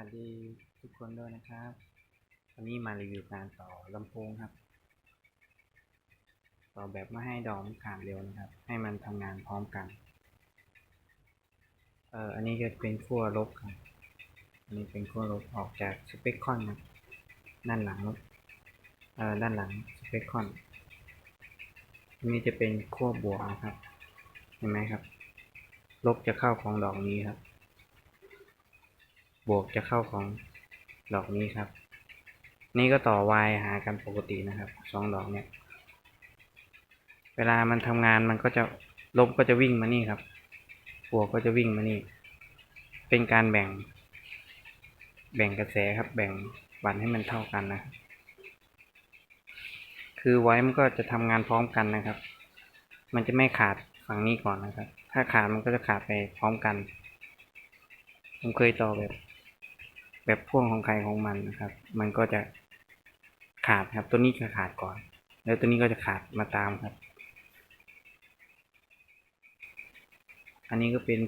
วัสดีทุกคนด้วยนะครับ วันนี้มารีวิวการต่อลำโพงครับ ต่อแบบไม่ให้ดอกมันขาดเร็วนะครับ ให้มันทำงานพร้อมกัน เอ่อ อันนี้จะเป็นขั้วลบครับ อันนี้เป็นขั้วลบออกจากสเปคคอนครับด้านหลัง เอ่อ ด้านหลังสเปคคอนอันนี้จะเป็นขั้วบวกนะครับ เห็นไหมครับ ลบจะเข้าของดอกนี้ครับ บวกจะเข้าของดอกนี้ครับ นี่ก็ต่อ y หากันปกตินะครับสองดอกเนี่ยเวลามันทำงานมันก็จะลบก็จะวิ่งมานี่ครับ บวกก็จะวิ่งมานี่ เป็นการแบ่ง แบ่งกระแสครับ แบ่งบันให้มันเท่ากันนะ คือไว้มันก็จะทำงานพร้อมกันนะครับ มันจะไม่ขาดฝั่งนี้ก่อนนะครับ ถ้าขาดมันก็จะขาดไปพร้อมกัน ผมเคยต่อแบบ แบบพ่วงของใครของมันนะครับ มันก็จะขาดครับ ตัวนี้จะขาดก่อน แล้วตัวนี้ก็จะขาดมาตามครับ อันนี้ก็เป็น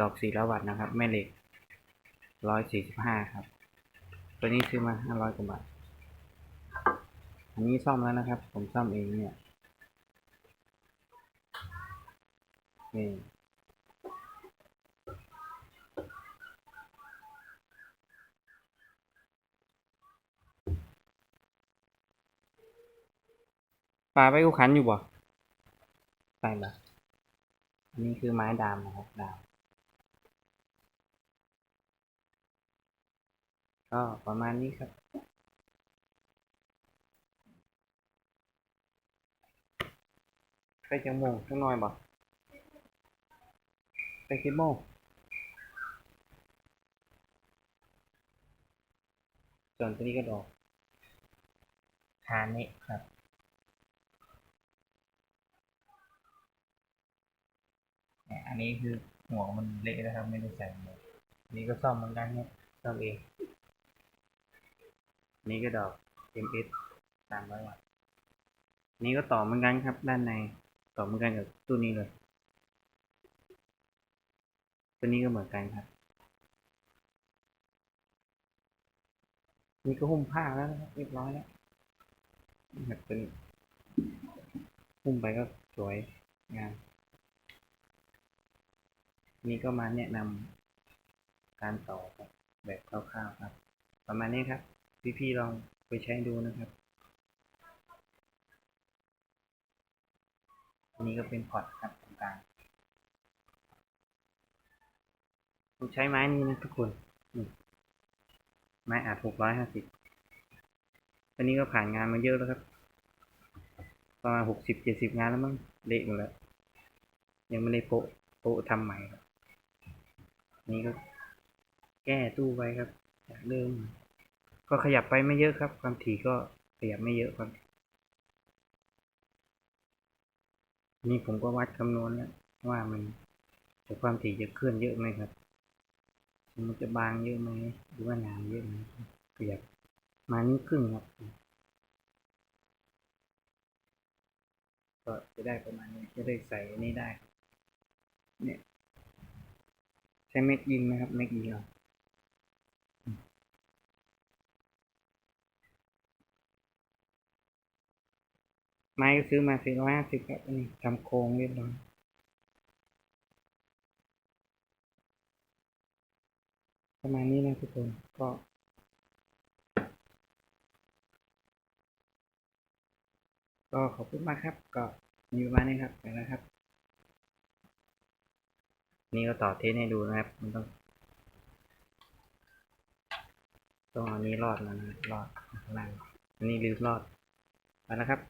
ดอกสีละวัตนะครับ แม่เหล็กร้อยสี่สิบห้าครับ ตัวนี้ซื้อมาห้าร้อยกว่าบาท อันนี้ซ่อมแล้วนะครับ ผมซ่อมเองเนี่ยนี่ ปลาไปกูขันอยู่บ่ใช่บ่อันนี้คือไม้ดามนะครับดามก็ประมาณนี้ครับไปจังโมงจังน้อยบ่ไปกี่โมงส่วนตัวนี้ก็ดอกทานนี่ครับ เนี่ย อันนี้คือหัวมันเละนะครับไม่ได้ใส่หมวกนนี้ก็ซ่อมเหมือนกันเนี่ยซ่อมเองนนี้ก็ดอก MS สามร้อยวัตต์อันนี้ก็ต่อเหมือนกันครับด้านในต่อเหมือนกันกับตู้นี้เลยตัวนี้ก็เหมือนกันครับนี่ก็หุ้มผ้าแล้วนะครับเรียบร้อยแล้วแบบเป็นหุ้มไปก็สวยงาม นี่ก็มาแนะนำการต่อครับแบบคร่าวๆครับ ประมาณนี้ครับ พี่ๆลองไปใช้ดูนะครับอันนี้ก็เป็นพอร์ตครับตรงกลางผมใช้ไม้นี้นะทุกคนไม้อาจหกร้อยห้าสิบอันนี้ก็ผ่านงานมาเยอะแล้วครับ ประมาณหกสิบเจ็ดสิบงานแล้วมั้งเละหมดแล้ว ยังไม่ได้โปะโปะทำใหม่ครับ นี่ก็แก้ตู้ไว้ครับจากเดิมก็ขยับไปไม่เยอะครับ ความถี่ก็ขยับไม่เยอะความนี่ผมก็วัดคำนวณแล้วว่ามันจะความถี่จะเคลื่อนเยอะไหมครับ มันจะบางเยอะไหมหรือว่าหนาเยอะไหมขยับมานิ้วครึ่งครับก็จะได้ประมาณนี้จะได้ใส่อันนี้ได้ เนี่ย ช้เม็ดยิงนะครับเม็ดยิงเอาอืมไม้ก็ซื้อมาสี่ร้อยห้าสิบครับนนี้ทำโครงเรียบร้อยประมาณนี้นะทุกคนก็ก็ขอบคุณมากครับ ก็มีประมาณนี้ครับไปแล้วครับ นี่ก็ต่อเทสให้ดูนะครับ มันต้องต้องอันนี้รอดนะรอดข้างล่างอันนี้ลืมรอดไปแล้วครับ